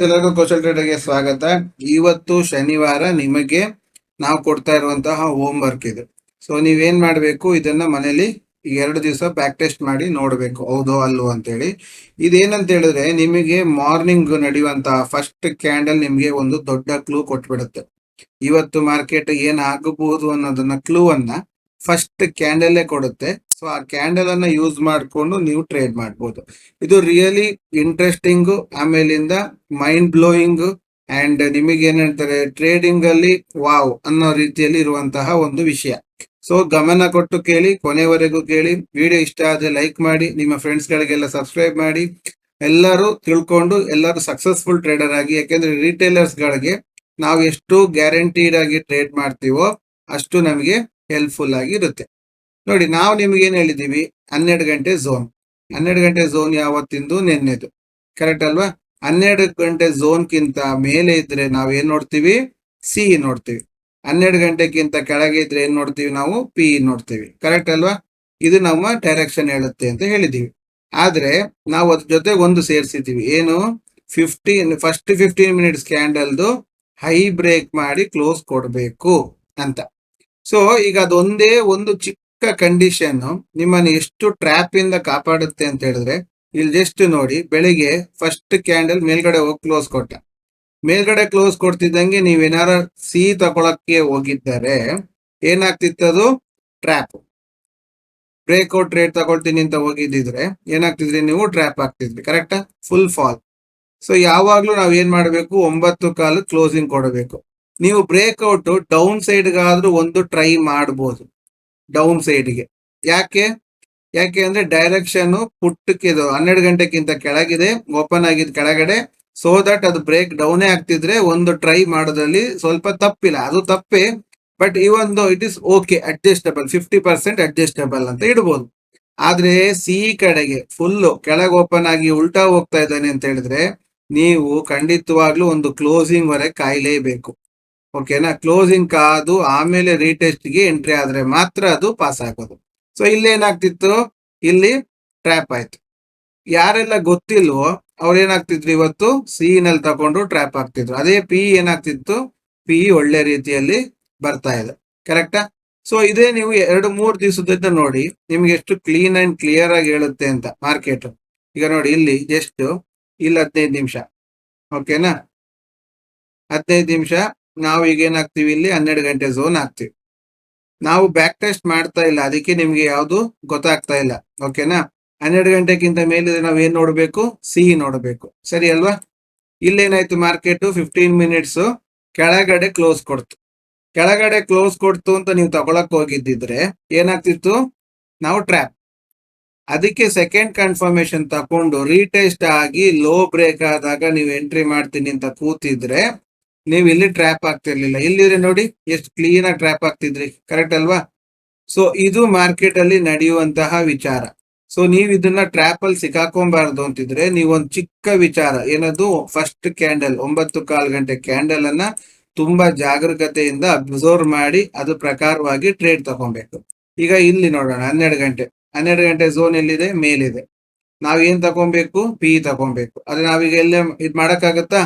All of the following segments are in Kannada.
ಎಲ್ಲರಿಗೂ ಕೌಶಲ್ ಟ್ರೇಡರ್ಗೆ ಸ್ವಾಗತ. ಇವತ್ತು ಶನಿವಾರ ನಿಮಗೆ ನಾವು ಕೊಡ್ತಾ ಇರುವಂತಹ ಹೋಮ್ ವರ್ಕ್ ಇದು. ಸೊ ನೀವೇನ್ ಮಾಡಬೇಕು? ಇದನ್ನ ಮನೇಲಿ ಎರಡು ದಿವಸ ಬ್ಯಾಕ್ ಮಾಡಿ ನೋಡ್ಬೇಕು. ಹೌದೋ ಅಲ್ವೋ ಅಂತೇಳಿ. ಇದೇನಂತ ಹೇಳಿದ್ರೆ ನಿಮಗೆ ಮಾರ್ನಿಂಗ್ ನಡೆಯುವಂತಹ ಫಸ್ಟ್ ಕ್ಯಾಂಡಲ್ ನಿಮಗೆ ಒಂದು ದೊಡ್ಡ ಕ್ಲೂ ಕೊಟ್ಬಿಡುತ್ತೆ. ಇವತ್ತು ಮಾರ್ಕೆಟ್ ಏನ್ ಆಗಬಹುದು ಅನ್ನೋದನ್ನ ಕ್ಲೂ ಅನ್ನ ಫಸ್ಟ್ ಕ್ಯಾಂಡಲ್ಲೇ ಕೊಡುತ್ತೆ. ಸೊ ಆ ಕ್ಯಾಂಡಲ್ ಅನ್ನ ಯೂಸ್ ಮಾಡ್ಕೊಂಡು ನೀವು ಟ್ರೇಡ್ ಮಾಡ್ಬೋದು. ಇದು ರಿಯಲಿ ಇಂಟ್ರೆಸ್ಟಿಂಗ್ ಆಮೇಲಿಂದ ಮೈಂಡ್ ಬ್ಲೋಯಿಂಗ್ ಅಂಡ್ ನಿಮಗೆ ಏನ್ ಹೇಳ್ತಾರೆ ಟ್ರೇಡಿಂಗ್ ಅಲ್ಲಿ ವಾವ್ ಅನ್ನೋ ರೀತಿಯಲ್ಲಿ ಇರುವಂತಹ ಒಂದು ವಿಷಯ. ಸೊ ಗಮನ ಕೊಟ್ಟು ಕೇಳಿ, ಕೊನೆವರೆಗೂ ಕೇಳಿ ವಿಡಿಯೋ ಇಷ್ಟ ಆದ್ರೆ ಲೈಕ್ ಮಾಡಿ, ನಿಮ್ಮ ಫ್ರೆಂಡ್ಸ್ ಗಳಿಗೆಲ್ಲ ಸಬ್ಸ್ಕ್ರೈಬ್ ಮಾಡಿ, ಎಲ್ಲರೂ ತಿಳ್ಕೊಂಡು, ಎಲ್ಲರೂ ಸಕ್ಸಸ್ಫುಲ್ ಟ್ರೇಡರ್ ಆಗಿ, ಯಾಕೆಂದ್ರೆ ರಿಟೇಲರ್ಸ್ ಗಳಿಗೆ ನಾವು ಎಷ್ಟು ಗ್ಯಾರಂಟಿಡ್ ಆಗಿ ಟ್ರೇಡ್ ಮಾಡ್ತೀವೋ ಅಷ್ಟು ನಮಗೆ ಹೆಲ್ಪ್ಫುಲ್ ಆಗಿ ಇರುತ್ತೆ. ನೋಡಿ, ನಾವು ನಿಮ್ಗೆ ಏನ್ ಹೇಳಿದೀವಿ ಹನ್ನೆರಡು ಗಂಟೆ ಝೋನ್ ಹನ್ನೆರಡು ಗಂಟೆ ಝೋನ್ ಯಾವತ್ತಿಂದು? ನಿನ್ನೆದು. ಕರೆಕ್ಟ್ ಅಲ್ವಾ? ಹನ್ನೆರಡು ಗಂಟೆ ಝೋನ್ಗಿಂತ ಮೇಲೆ ಇದ್ರೆ ನಾವು ಏನ್ ನೋಡ್ತೀವಿ? ಸಿ ನೋಡ್ತೀವಿ. ಹನ್ನೆರಡು ಗಂಟೆಗಿಂತ ಕೆಳಗೆ ಇದ್ರೆ ಏನ್ ನೋಡ್ತೀವಿ ನಾವು? ಪಿ ನೋಡ್ತೀವಿ. ಕರೆಕ್ಟ್ ಅಲ್ವಾ? ಇದು ನಮ್ಮ ಡೈರೆಕ್ಷನ್ ಹೇಳುತ್ತೆ ಅಂತ ಹೇಳಿದೀವಿ ಆದ್ರೆ ನಾವು ಅದ್ರ ಜೊತೆ ಒಂದು ಸೇರಿಸಿದೀವಿ ಏನು? ಫಿಫ್ಟೀನ್ ಫಸ್ಟ್ ಫಿಫ್ಟೀನ್ ಮಿನಿಟ್ಸ್ ಕ್ಯಾಂಡಲ್ದು ಹೈ ಬ್ರೇಕ್ ಮಾಡಿ ಕ್ಲೋಸ್ ಕೊಡಬೇಕು ಅಂತ. ಸೊ ಈಗ ಅದೊಂದೇ ಒಂದು ಚಿಕ್ಕ ಕಂಡೀಷನ್ ನಿಮ್ಮನ್ನು ಎಷ್ಟು ಟ್ರ್ಯಾಪ್ ಇಂದ ಕಾಪಾಡುತ್ತೆ ಅಂತ ಹೇಳಿದ್ರೆ, ಇಲ್ಲಿ ಜಸ್ಟ್ ನೋಡಿ, ಬೆಳಿಗ್ಗೆ ಫಸ್ಟ್ ಕ್ಯಾಂಡಲ್ ಮೇಲ್ಗಡೆ ಹೋಗಿ ಕ್ಲೋಸ್ ಕೊಟ್ಟ. ಮೇಲ್ಗಡೆ ಕ್ಲೋಸ್ ಕೊಡ್ತಿದ್ದಂಗೆ ಏನಾರ ಸಿ ತಗೊಳಕ್ಕೆ ಹೋಗಿದ್ದಾರೆ ಏನಾಗ್ತಿತ್ತದು ಟ್ರ್ಯಾಪ್ ಬ್ರೇಕ್ಔಟ್ ರೇಟ್ ತಗೊಳ್ತೀನಿ ಅಂತ ಹೋಗಿದ್ದಿದ್ರೆ, ಏನಾಗ್ತಿದ್ರಿ ನೀವು? ಟ್ರ್ಯಾಪ್ ಆಗ್ತಿದ್ರಿ ಕರೆಕ್ಟ್ ಫುಲ್ ಫಾಲ್ ಸೊ ಯಾವಾಗ್ಲೂ ನಾವ್ ಏನ್ ಮಾಡ್ಬೇಕು? ಒಂಬತ್ತು ಕಾಲು ಕ್ಲೋಸಿಂಗ್ ಕೊಡಬೇಕು. ನೀವು ಬ್ರೇಕ್ಔಟ್ ಡೌನ್ ಸೈಡ್ಗಾದ್ರೂ ಒಂದು ಟ್ರೈ ಮಾಡಬಹುದು ಡೌನ್ ಸೈಡ್ಗೆ ಯಾಕೆ? ಯಾಕೆ ಅಂದ್ರೆ ಡೈರೆಕ್ಷನ್ ಪುಟ್ಟಕ್ಕೆ ಇದು ಹನ್ನೆರಡು ಗಂಟೆಗಿಂತ ಕೆಳಗಿದೆ ಓಪನ್ ಆಗಿದ್ ಕೆಳಗಡೆ ಸೊ ದಟ್ ಅದು ಬ್ರೇಕ್ ಡೌನೇ ಆಗ್ತಿದ್ರೆ ಒಂದು ಟ್ರೈ ಮಾಡೋದ್ರಲ್ಲಿ ಸ್ವಲ್ಪ ತಪ್ಪಿಲ್ಲ. ಅದು ತಪ್ಪೇ ಬಟ್ ಈ ಒಂದು it is okay adjustable fifty percent adjustable ಅಂತ ಇಡ್ಬೋದು. ಆದ್ರೆ ಸಿ ಕಡೆಗೆ ಫುಲ್ ಕೆಳಗೆ ಓಪನ್ ಆಗಿ ಉಲ್ಟಾ ಹೋಗ್ತಾ ಇದ್ದಾನೆ ಅಂತ ಹೇಳಿದ್ರೆ, ನೀವು ಖಂಡಿತವಾಗ್ಲೂ ಒಂದು ಕ್ಲೋಸಿಂಗ್ ವರೆಗೆ ಕಾಯಲೇಬೇಕು. ಓಕೆನಾ ಕ್ಲೋಸಿಂಗ್ ಕಾದು ಆಮೇಲೆ ರೀಟೆಸ್ಟ್ಗೆ ಎಂಟ್ರಿ ಆದ್ರೆ ಮಾತ್ರ ಅದು ಪಾಸ್ ಆಗೋದು. ಸೊ ಇಲ್ಲಿ ಏನಾಗ್ತಿತ್ತು? ಇಲ್ಲಿ ಟ್ರ್ಯಾಪ್ ಆಯ್ತು. ಯಾರೆಲ್ಲ ಗೊತ್ತಿಲ್ವೋ ಅವ್ರು ಏನಾಗ್ತಿದ್ರು ಇವತ್ತು? ಸಿ ನಲ್ಲಿ ತಗೊಂಡು ಟ್ರ್ಯಾಪ್ ಆಗ್ತಿದ್ರು ಅದೇ ಪಿ ಏನಾಗ್ತಿತ್ತು? ಪಿ ಒಳ್ಳೆ ರೀತಿಯಲ್ಲಿ ಬರ್ತಾ ಇದೆ. ಕರೆಕ್ಟಾ ಸೊ ಇದೇ ನೀವು ಎರಡು ಮೂರು ದಿವಸದಿಂದ ನೋಡಿ, ನಿಮ್ಗೆ ಎಷ್ಟು ಕ್ಲೀನ್ ಅಂಡ್ ಕ್ಲಿಯರ್ ಆಗಿ ಹೇಳುತ್ತೆ ಅಂತ ಮಾರ್ಕೆಟ್ ಈಗ ನೋಡಿ, ಇಲ್ಲಿ ಜಸ್ಟ್ ಇಲ್ಲಿ ಹದಿನೈದು ನಿಮಿಷ. ಓಕೆನಾ ಹದಿನೈದು ನಿಮಿಷ. ನಾವು ಈಗ ಏನಾಗ್ತೀವಿ ಇಲ್ಲಿ ಹನ್ನೆರಡು ಗಂಟೆ ಝೋನ್ ಆಗ್ತೀವಿ. ನಾವು ಬ್ಯಾಕ್ ಟೆಸ್ಟ್ ಮಾಡ್ತಾ ಇಲ್ಲ, ಅದಕ್ಕೆ ನಿಮ್ಗೆ ಯಾವುದು ಗೊತ್ತಾಗ್ತಾ ಇಲ್ಲ ಓಕೆನಾ ಹನ್ನೆರಡು ಗಂಟೆಗಿಂತ ಮೇಲಿದ್ರೆ ನಾವು ಏನ್ ನೋಡ್ಬೇಕು? ಸಿ ನೋಡ್ಬೇಕು. ಸರಿ ಅಲ್ವಾ? ಇಲ್ಲೇನಾಯ್ತು ಮಾರ್ಕೆಟ್ ಫಿಫ್ಟೀನ್ ಮಿನಿಟ್ಸ್ ಕೆಳಗಡೆ ಕ್ಲೋಸ್ ಕೊಡ್ತು. ಕೆಳಗಡೆ ಕ್ಲೋಸ್ ಕೊಡ್ತು ಅಂತ ನೀವು ತಗೊಳಕ್ ಹೋಗಿದ್ದಿದ್ರೆ ಏನಾಗ್ತಿತ್ತು? ನಾವು ಟ್ರ್ಯಾಪ್ ಅದಕ್ಕೆ ಸೆಕೆಂಡ್ ಕನ್ಫರ್ಮೇಶನ್ ತಕೊಂಡು ರೀಟೆಸ್ಟ್ ಆಗಿ ಲೋ ಬ್ರೇಕ್ ಆದಾಗ ನೀವು ಎಂಟ್ರಿ ಮಾಡ್ತೀನಿ ಅಂತ ಕೂತಿದ್ರೆ ನೀವು ಇಲ್ಲಿ ಟ್ರ್ಯಾಪ್ ಆಗ್ತಿರ್ಲಿಲ್ಲ ಇಲ್ಲಿದ್ರೆ ನೋಡಿ ಎಷ್ಟು ಕ್ಲೀನ್ ಆಗಿ ಟ್ರ್ಯಾಪ್ ಆಗ್ತಿದ್ರಿ ಕರೆಕ್ಟ್ ಅಲ್ವಾ? ಸೊ ಇದು ಮಾರ್ಕೆಟ್ ಅಲ್ಲಿ ನಡೆಯುವಂತಹ ವಿಚಾರ. ಸೊ ನೀವು ಇದನ್ನ ಟ್ರ್ಯಾಪ್ ಅಲ್ಲಿ ಸಿಕ್ಕಾಕೊಂಬಾರ್ದು ಅಂತಿದ್ರೆ ಒಂದ್ ಚಿಕ್ಕ ವಿಚಾರ. ಏನದು? ಫಸ್ಟ್ ಕ್ಯಾಂಡಲ್ ಒಂಬತ್ತು ಕಾಲ್ ಗಂಟೆ ಕ್ಯಾಂಡಲ್ ಅನ್ನ ತುಂಬಾ ಜಾಗರೂಕತೆಯಿಂದ ಅಬ್ಸರ್ವ್ ಮಾಡಿ ಅದು ಪ್ರಕಾರವಾಗಿ ಟ್ರೇಡ್ ತಗೊಬೇಕು. ಈಗ ಇಲ್ಲಿ ನೋಡೋಣ, ಹನ್ನೆರಡು ಗಂಟೆ. ಹನ್ನೆರಡು ಗಂಟೆ ಝೋನ್ ಎಲ್ಲಿದೆ? ಮೇಲಿದೆ. ನಾವ್ ಏನ್ ತಗೊಬೇಕು? ಪಿ ತಗೊಬೇಕು. ಅದೇ ನಾವೀಗ ಎಲ್ಲೇ ಇದ್ ಮಾಡಕ್ಕಾಗತ್ತಾ?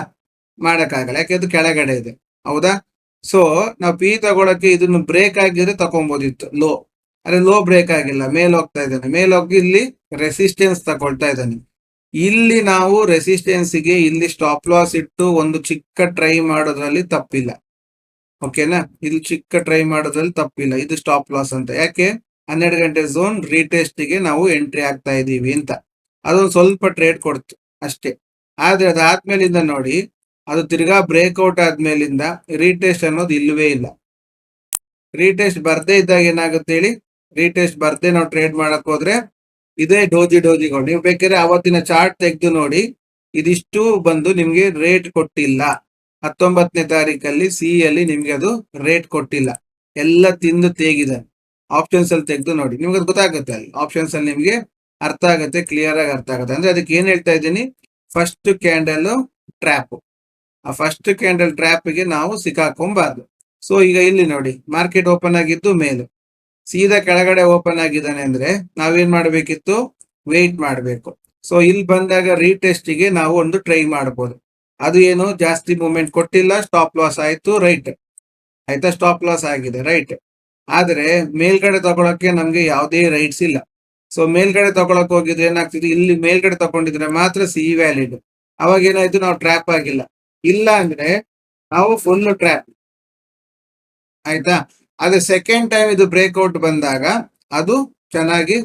ಮಾಡಕ್ಕಾಗಲ್ಲ. ಯಾಕೆ ಅದು ಕೆಳಗಡೆ ಇದೆ. ಹೌದಾ? ಸೊ ನಾವು ಪಿ ತಗೊಳಕ್ಕೆ ಇದನ್ನು ಬ್ರೇಕ್ ಆಗಿದ್ರೆ ತಗೊಬೋದಿತ್ತು ಲೋ ಅಂದ್ರೆ ಲೋ ಬ್ರೇಕ್ ಆಗಿಲ್ಲ. ಮೇಲ್ ಹೋಗ್ತಾ ಇದ್ದಾನೆ. ಮೇಲ್ ಹೋಗಿ ಇಲ್ಲಿ ರೆಸಿಸ್ಟೆನ್ಸ್ ತಗೊಳ್ತಾ ಇದ್ದಾನೆ. ಇಲ್ಲಿ ನಾವು ರೆಸಿಸ್ಟೆನ್ಸ್ಗೆ ಇಲ್ಲಿ ಸ್ಟಾಪ್ ಲಾಸ್ ಇಟ್ಟು ಒಂದು ಚಿಕ್ಕ ಟ್ರೈ ಮಾಡೋದ್ರಲ್ಲಿ ತಪ್ಪಿಲ್ಲ. ಓಕೆನಾ ಇಲ್ಲಿ ಚಿಕ್ಕ ಟ್ರೈ ಮಾಡೋದ್ರಲ್ಲಿ ತಪ್ಪಿಲ್ಲ. ಇದು ಸ್ಟಾಪ್ ಲಾಸ್ ಅಂತ. ಯಾಕೆ? ಹನ್ನೆರಡು ಗಂಟೆ ಝೋನ್ ರೀಟೆಸ್ಟ್ಗೆ ನಾವು ಎಂಟ್ರಿ ಆಗ್ತಾ ಇದೀವಿ ಅಂತ. ಅದೊಂದು ಸ್ವಲ್ಪ ಟ್ರೇಡ್ ಕೊಡ್ತು ಅಷ್ಟೇ. ಆದ್ರೆ ಅದಾದ್ಮೇಲಿಂದ ನೋಡಿ ಅದು ತಿರ್ಗಾ ಬ್ರೇಕ್ಔಟ್ ಆದ್ಮೇಲಿಂದ ರೀಟೆಸ್ಟ್ ಅನ್ನೋದು ಇಲ್ಲವೇ ಇಲ್ಲ. ರೀಟೆಸ್ಟ್ ಬರ್ದೇ ಇದ್ದಾಗ ಏನಾಗುತ್ತೆ ಹೇಳಿ? ರೀಟೆಸ್ಟ್ ಬರ್ದೇ ನಾವು ಟ್ರೇಡ್ ಮಾಡಕ್ ಹೋದ್ರೆ ಇದೇ ಡೋಜಿ ಡೋಜಿಗಳು ನೀವು ಬೇಕಾದ್ರೆ ಅವತ್ತಿನ ಚಾರ್ಟ್ ತೆಗೆದು ನೋಡಿ. ಇದಿಷ್ಟು ಬಂದು ನಿಮ್ಗೆ ರೇಟ್ ಕೊಟ್ಟಿಲ್ಲ. ಹತ್ತೊಂಬತ್ತನೇ ತಾರೀಕಲ್ಲಿ ಸಿ ಅಲ್ಲಿ ನಿಮ್ಗೆ ಅದು ರೇಟ್ ಕೊಟ್ಟಿಲ್ಲ. ಎಲ್ಲ ತಿಂದು ತೇಗಿದೆ. ಆಪ್ಷನ್ಸ್ ಅಲ್ಲಿ ತೆಗೆದು ನೋಡಿ. ನಿಮ್ಗೆ ಅದು ಗೊತ್ತಾಗುತ್ತೆ ಅಲ್ಲಿ. ಆಪ್ಷನ್ಸ್ ಅಲ್ಲಿ ನಿಮ್ಗೆ ಅರ್ಥ ಆಗುತ್ತೆ ಕ್ಲಿಯರ್ ಆಗಿ ಅರ್ಥ ಆಗುತ್ತೆ. ಅಂದ್ರೆ ಅದಕ್ಕೆ ಏನ್ ಹೇಳ್ತಾ ಇದ್ದೀನಿ? ಫಸ್ಟ್ ಕ್ಯಾಂಡಲ್ ಟ್ರ್ಯಾಪ್ ಆ ಫಸ್ಟ್ ಕ್ಯಾಂಡಲ್ ಟ್ರ್ಯಾಪ್ಗೆ ನಾವು ಸಿಕ್ಕಾಕೊಂಬಾರ್ದು. ಸೊ ಈಗ ಇಲ್ಲಿ ನೋಡಿ ಮಾರ್ಕೆಟ್ ಓಪನ್ ಆಗಿದ್ದು ಮೇಲು. ಸೀದಾ ಕೆಳಗಡೆ ಓಪನ್ ಆಗಿದ್ದಾನೆ ಅಂದ್ರೆ ನಾವೇನ್ ಮಾಡಬೇಕಿತ್ತು? ವೆಯ್ಟ್ ಮಾಡಬೇಕು. ಸೊ ಇಲ್ಲಿ ಬಂದಾಗ ರೀಟೆಸ್ಟ್ಗೆ ನಾವು ಒಂದು ಟ್ರೈ ಮಾಡಬಹುದು ಅದು ಏನು? ಜಾಸ್ತಿ ಮೂವ್ಮೆಂಟ್ ಕೊಟ್ಟಿಲ್ಲ ಸ್ಟಾಪ್ ಲಾಸ್ ಆಯ್ತು ರೈಟ್ ಆಯ್ತಾ? ಸ್ಟಾಪ್ ಲಾಸ್ ಆಗಿದೆ ರೈಟ್ ಆದರೆ ಮೇಲ್ಗಡೆ ತಗೊಳಕ್ಕೆ ನಮ್ಗೆ ಯಾವುದೇ ರೈಟ್ಸ್ ಇಲ್ಲ. ಸೊ ಮೇಲ್ಗಡೆ ತಗೊಳಕ್ ಹೋಗಿದ್ರೆ ಏನಾಗ್ತಿದೆ? ಇಲ್ಲಿ ಮೇಲ್ಗಡೆ ತಗೊಂಡಿದ್ರೆ ಮಾತ್ರ ಸಿ ವ್ಯಾಲಿಡ್ ಅವಾಗ ಏನಾಯ್ತು? ನಾವು ಟ್ರ್ಯಾಪ್ ಆಗಿಲ್ಲ. ಇಲ್ಲ ಅಂದ್ರೆ ನಾವು ಫುಲ್ ಟ್ರ್ಯಾಪ್ ಆಯ್ತಾ? ಅದೇ ಸೆಕೆಂಡ್ ಟೈಮ್ ಇದು ಬ್ರೇಕ್ಔಟ್ ಬಂದಾಗ ಅದು ಚೆನ್ನಾಗಿ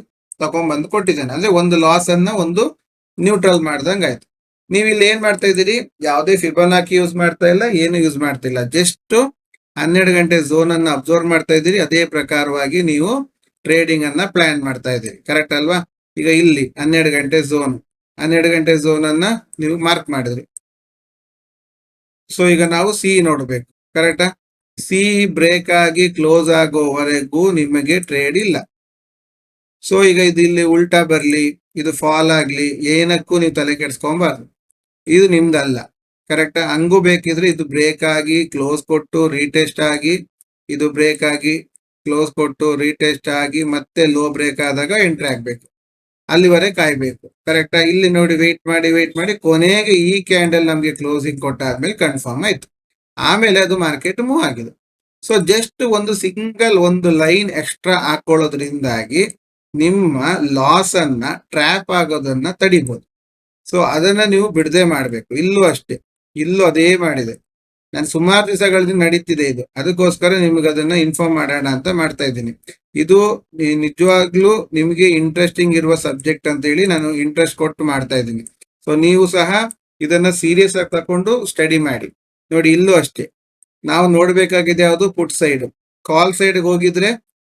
ತಗೊಂಡ್ಬಂದು ಕೊಟ್ಟಿದ್ದಾನೆ. ಅಂದ್ರೆ ಒಂದು ಲಾಸ್ ಅನ್ನ ಒಂದು ನ್ಯೂಟ್ರಲ್ ಮಾಡ್ದಂಗ ಆಯ್ತು. ನೀವು ಇಲ್ಲಿ ಏನ್ ಮಾಡ್ತಾ ಇದ್ದೀರಿ? ಯಾವುದೇ ಫಿಬನಾಕಿ ಯೂಸ್ ಮಾಡ್ತಾ ಇಲ್ಲ, ಏನು ಯೂಸ್ ಮಾಡ್ತಿಲ್ಲ ಜಸ್ಟ್ ಹನ್ನೆರಡು ಗಂಟೆ ಝೋನ್ ಅನ್ನ ಅಬ್ಸರ್ವ್ ಮಾಡ್ತಾ ಇದ್ದೀರಿ. ಅದೇ ಪ್ರಕಾರವಾಗಿ ನೀವು ಟ್ರೇಡಿಂಗ್ ಅನ್ನ ಪ್ಲಾನ್ ಮಾಡ್ತಾ ಇದ್ದೀರಿ. ಕರೆಕ್ಟ್ ಅಲ್ವಾ? ಈಗ ಇಲ್ಲಿ ಹನ್ನೆರಡು ಗಂಟೆ ಝೋನ್ ಹನ್ನೆರಡು ಗಂಟೆ ಝೋನ್ ಅನ್ನ ನೀವು ಮಾರ್ಕ್ ಮಾಡಿದ್ರಿ. ಸೊ ಈಗ ನಾವು ಸಿ ನೋಡ್ಬೇಕು. ಕರೆಕ್ಟಾ ಸಿ ಬ್ರೇಕ್ ಆಗಿ ಕ್ಲೋಸ್ ಆಗೋವರೆಗೂ ನಿಮಗೆ ಟ್ರೇಡ್ ಇಲ್ಲ. ಸೊ ಈಗ ಇದು ಇಲ್ಲಿ ಉಲ್ಟಾ ಬರ್ಲಿ, ಇದು ಫಾಲ್ ಆಗ್ಲಿ, ಏನಕ್ಕೂ ನೀವು ತಲೆ ಕೆಡ್ಸ್ಕೊಂಬಾರ್ದು. ಇದು ನಿಮ್ದಲ್ಲ. ಕರೆಕ್ಟ್ ಹಂಗೂ ಬೇಕಿದ್ರೆ ಇದು ಬ್ರೇಕ್ ಆಗಿ ಕ್ಲೋಸ್ ಕೊಟ್ಟು ರೀಟೆಸ್ಟ್ ಆಗಿ, ಇದು ಬ್ರೇಕ್ ಆಗಿ ಕ್ಲೋಸ್ ಕೊಟ್ಟು ರೀಟೆಸ್ಟ್ ಆಗಿ ಮತ್ತೆ ಲೋ ಬ್ರೇಕ್ ಆದಾಗ ಎಂಟ್ರಿ ಆಗ್ಬೇಕು. ಅಲ್ಲಿವರೆಗೆ ಕಾಯ್ಬೇಕು. ಕರೆಕ್ಟಾ ಇಲ್ಲಿ ನೋಡಿ ವೆಯ್ಟ್ ಮಾಡಿ ವೆಯ್ಟ್ ಮಾಡಿ, ಕೊನೆಗೆ ಈ ಕ್ಯಾಂಡಲ್ ನಮ್ಗೆ ಕ್ಲೋಸಿಂಗ್ ಕೊಟ್ಟಾದ್ಮೇಲೆ ಕನ್ಫರ್ಮ್ ಆಯ್ತು. ಆಮೇಲೆ ಅದು ಮಾರ್ಕೆಟ್ ಮೂವ್ ಆಗಿದೆ. ಸೊ ಜಸ್ಟ್ ಒಂದು ಸಿಂಗಲ್ ಒಂದು ಲೈನ್ ಎಕ್ಸ್ಟ್ರಾ ಹಾಕೊಳ್ಳೋದ್ರಿಂದಾಗಿ ನಿಮ್ಮ ಲಾಸ್ ಅನ್ನ ಟ್ರ್ಯಾಪ್ ಆಗೋದನ್ನ ತಡಿಬಹುದು ಸೊ ಅದನ್ನ ನೀವು ಬಿಡದೆ ಮಾಡಬೇಕು. ಇಲ್ಲೂ ಅಷ್ಟೇ. ಇಲ್ಲೂ ಅದೇ ಮಾಡಿದೆ. ನಾನು ಸುಮಾರು ದಿವಸಗಳಿಂದ ನಡೀತಿದೆ ಇದು. ಅದಕ್ಕೋಸ್ಕರ ನಿಮ್ಗೆ ಅದನ್ನ ಇನ್ಫಾರ್ಮ್ ಮಾಡೋಣ ಅಂತ ಮಾಡ್ತಾ ಇದ್ದೀನಿ. ಇದು ನಿಜವಾಗ್ಲೂ ನಿಮ್ಗೆ ಇಂಟ್ರೆಸ್ಟಿಂಗ್ ಇರುವ ಸಬ್ಜೆಕ್ಟ್ ಅಂತ ಹೇಳಿ ನಾನು ಇಂಟ್ರೆಸ್ಟ್ ಕೊಟ್ಟು ಮಾಡ್ತಾ ಇದ್ದೀನಿ. ಸೊ ನೀವು ಸಹ ಇದನ್ನ ಸೀರಿಯಸ್ ಆಗಿ ತಕೊಂಡು ಸ್ಟಡಿ ಮಾಡಿ. ನೋಡಿ, ಇಲ್ಲೂ ಅಷ್ಟೇ. ನಾವು ನೋಡ್ಬೇಕಾಗಿದೆ ಯಾವುದು ಪುಟ್ ಸೈಡ್ ಕಾಲ್ ಸೈಡ್ ಹೋಗಿದ್ರೆ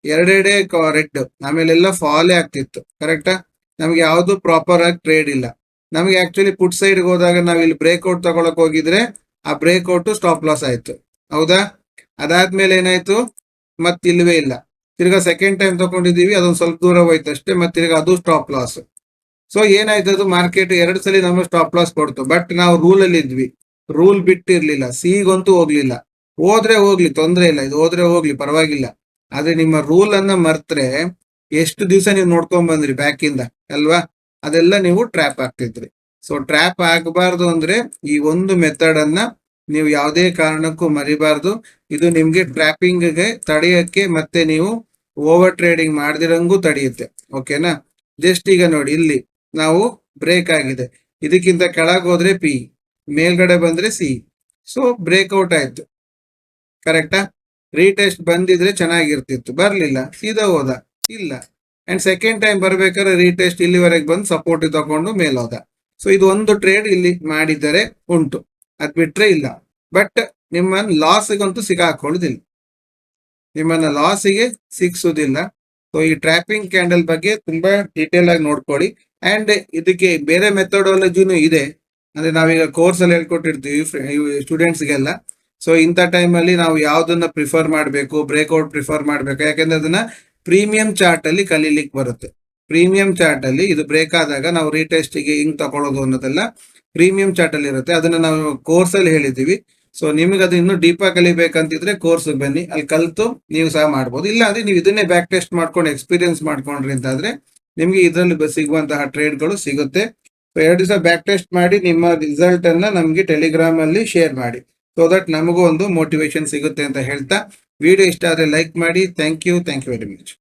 ಎರಡೆಡೆ ರೆಡ್ ಆಮೇಲೆಲ್ಲ ಫಾಲೇ ಆಗ್ತಿತ್ತು. ಕರೆಕ್ಟಾ ನಮ್ಗೆ ಯಾವುದು ಪ್ರಾಪರ್ ಆಗಿ ಟ್ರೇಡ್ ಇಲ್ಲ. ನಮಗೆ ಆಕ್ಚುಲಿ ಪುಟ್ ಸೈಡ್ ಹೋದಾಗ ನಾವು ಇಲ್ಲಿ ಬ್ರೇಕ್ಔಟ್ ತಗೊಳಕ್ ಹೋಗಿದ್ರೆ ಆ ಬ್ರೇಕ್ಔಟ್ ಸ್ಟಾಪ್ ಲಾಸ್ ಆಯ್ತು. ಹೌದಾ? ಅದಾದ್ಮೇಲೆ ಏನಾಯ್ತು? ಮತ್ತೆ ಇಲ್ಲವೇ ಇಲ್ಲ. ತಿರ್ಗಾ ಸೆಕೆಂಡ್ ಟೈಮ್ ತಗೊಂಡಿದೀವಿ ಅದೊಂದು ಸ್ವಲ್ಪ ದೂರ ಹೋಯ್ತು ಅಷ್ಟೇ, ಮತ್ತೆ ತಿರ್ಗಾ ಅದು ಸ್ಟಾಪ್ ಲಾಸ್ ಸೊ ಏನಾಯ್ತು ಅದು? ಮಾರ್ಕೆಟ್ ಎರಡು ಸಲ ನಮಗೆ ಸ್ಟಾಪ್ ಲಾಸ್ ಕೊಡ್ತು. ಬಟ್ ನಾವು ರೂಲ್ ಅಲ್ಲಿ ಇದ್ವಿ. ರೂಲ್ ಬಿಟ್ಟಿರ್ಲಿಲ್ಲ. ಸಿಗಂತೂ ಹೋಗ್ಲಿಲ್ಲ. ಹೋದ್ರೆ ಹೋಗ್ಲಿ, ತೊಂದ್ರೆ ಇಲ್ಲ. ಇದು ಹೋದ್ರೆ ಹೋಗ್ಲಿ, ಪರವಾಗಿಲ್ಲ. ಆದ್ರೆ ನಿಮ್ಮ ರೂಲ್ ಅನ್ನ ಮರ್ತ್ರೆ ಎಷ್ಟು ದಿವಸ ನೀವು ನೋಡ್ಕೊಂಡ್ ಬಂದ್ರಿ ಬ್ಯಾಕ್ ಅಲ್ವಾ? ಅದೆಲ್ಲ ನೀವು ಟ್ರ್ಯಾಪ್ ಆಗ್ತಿದ್ರಿ. ಸೊ ಟ್ರ್ಯಾಪ್ ಆಗಬಾರ್ದು ಅಂದ್ರೆ ಈ ಒಂದು ಮೆಥಡ್ ಅನ್ನ ನೀವು ಯಾವುದೇ ಕಾರಣಕ್ಕೂ ಮರಿಬಾರ್ದು. ಇದು ನಿಮ್ಗೆ ಟ್ರ್ಯಾಪಿಂಗ್ಗೆ ತಡೆಯಕ್ಕೆ ಮತ್ತೆ ನೀವು ಓವರ್ ಟ್ರೇಡಿಂಗ್ ಮಾಡದಿರಂಗೂ ತಡೆಯುತ್ತೆ. ಓಕೆನಾ ಜಸ್ಟ್ ಈಗ ನೋಡಿ, ಇಲ್ಲಿ ನಾವು ಬ್ರೇಕ್ ಆಗಿದೆ. ಇದಕ್ಕಿಂತ ಕೆಳಗೆ ಹೋದ್ರೆ ಪಿ ಮೇಲ್ಗಡೆ ಬಂದ್ರೆ ಸಿ ಸೊ ಬ್ರೇಕ್ಔಟ್ ಆಯ್ತು. ಕರೆಕ್ಟಾ ರೀಟೆಸ್ಟ್ ಬಂದಿದ್ರೆ ಚೆನ್ನಾಗಿರ್ತಿತ್ತು. ಬರ್ಲಿಲ್ಲ. ಸೀದಾ ಹೋದ. ಇಲ್ಲ. ಅಂಡ್ ಸೆಕೆಂಡ್ ಟೈಮ್ ಬರ್ಬೇಕಾದ್ರೆ ರೀಟೆಸ್ಟ್ ಇಲ್ಲಿವರೆಗೆ ಬಂದು ಸಪೋರ್ಟ್ ತಗೊಂಡು ಮೇಲ್ ಸೊ ಇದು ಒಂದು ಟ್ರೇಡ್ ಇಲ್ಲಿ ಮಾಡಿದರೆ ಉಂಟು. ಅದ್ ಬಿಟ್ರೆ ಇಲ್ಲ. ಬಟ್ ನಿಮ್ಮನ್ನ ಲಾಸ್ಗಂತೂ ಸಿಗಾಕೊಳ್ಳುದಿಲ್ಲ. ನಿಮ್ಮನ್ನ ಲಾಸಿಗೆ ಸಿಕ್ಸುದಿಲ್ಲ ಸೊ ಈ ಟ್ರ್ಯಾಪಿಂಗ್ ಕ್ಯಾಂಡಲ್ ಬಗ್ಗೆ ತುಂಬಾ ಡೀಟೇಲ್ ಆಗಿ ನೋಡ್ಕೊಳ್ಳಿ ಅಂಡ್ ಇದಕ್ಕೆ ಬೇರೆ ಮೆಥಡಾಲಜಿನೂ ಇದೆ. ಅಂದ್ರೆ ನಾವೀಗ ಕೋರ್ಸ್ ಅಲ್ಲಿ ಹೇಳ್ಕೊಟ್ಟಿರ್ತೀವಿ ಸ್ಟೂಡೆಂಟ್ಸ್ಗೆಲ್ಲ ಸೊ ಇಂಥ ಟೈಮಲ್ಲಿ ನಾವು ಯಾವ್ದನ್ನ ಪ್ರಿಫರ್ ಮಾಡಬೇಕು ಬ್ರೇಕ್ಔಟ್ ಪ್ರಿಫರ್ ಮಾಡಬೇಕು. ಯಾಕಂದ್ರೆ ಅದನ್ನ ಪ್ರೀಮಿಯಂ ಚಾರ್ಟ್ ಅಲ್ಲಿ ಕಲೀಲಿಕ್ಕೆ ಬರುತ್ತೆ. ಪ್ರೀಮಿಯಂ ಚಾರ್ಟ್ ಅಲ್ಲಿ ಇದು ಬ್ರೇಕ್ ಆದಾಗ ನಾವು ರೀಟೆಸ್ಟ್ಗೆ ಹಿಂಗ್ ತಗೊಳ್ಳೋದು ಅನ್ನೋದೆಲ್ಲ ಪ್ರೀಮಿಯಂ ಚಾರ್ಟ್ ಅಲ್ಲಿ ಇರುತ್ತೆ. ಅದನ್ನ ನಾವು ಕೋರ್ಸ್ ಅಲ್ಲಿ ಹೇಳಿದೀವಿ ಸೊ ನಿಮ್ಗೆ ಅದು ಇನ್ನೂ ಡೀಪ್ ಆಗಿ ಕಲಿಬೇಕಂತಿದ್ರೆ ಕೋರ್ಸ್ ಬನ್ನಿ. ಅಲ್ಲಿ ಕಲ್ತು ನೀವು ಸಹ ಮಾಡ್ಬೋದು. ಇಲ್ಲ ಅಂದ್ರೆ ನೀವು ಇದನ್ನೇ ಬ್ಯಾಕ್ ಟೆಸ್ಟ್ ಮಾಡ್ಕೊಂಡು ಎಕ್ಸ್ಪೀರಿಯನ್ಸ್ ಮಾಡ್ಕೊಂಡ್ರಿ ಅಂತಾದ್ರೆ ನಿಮ್ಗೆ ಇದರಲ್ಲಿ ಸಿಗುವಂತಹ ಟ್ರೇಡ್ಗಳು ಸಿಗುತ್ತೆ. ಎರಡು ದಿವಸ ಬ್ಯಾಕ್ ಟೆಸ್ಟ್ ಮಾಡಿ ನಿಮ್ಮ ರಿಸಲ್ಟ್ ಅನ್ನ ನಮ್ಗೆ ಟೆಲಿಗ್ರಾಮ್ ಅಲ್ಲಿ ಶೇರ್ ಮಾಡಿ. ಸೊ ದಟ್ ನಮಗೂ ಒಂದು ಮೋಟಿವೇಶನ್ ಸಿಗುತ್ತೆ ಅಂತ ಹೇಳ್ತಾ. ವಿಡಿಯೋ ಇಷ್ಟ ಆದ್ರೆ ಲೈಕ್ ಮಾಡಿ. Thank you thank you very much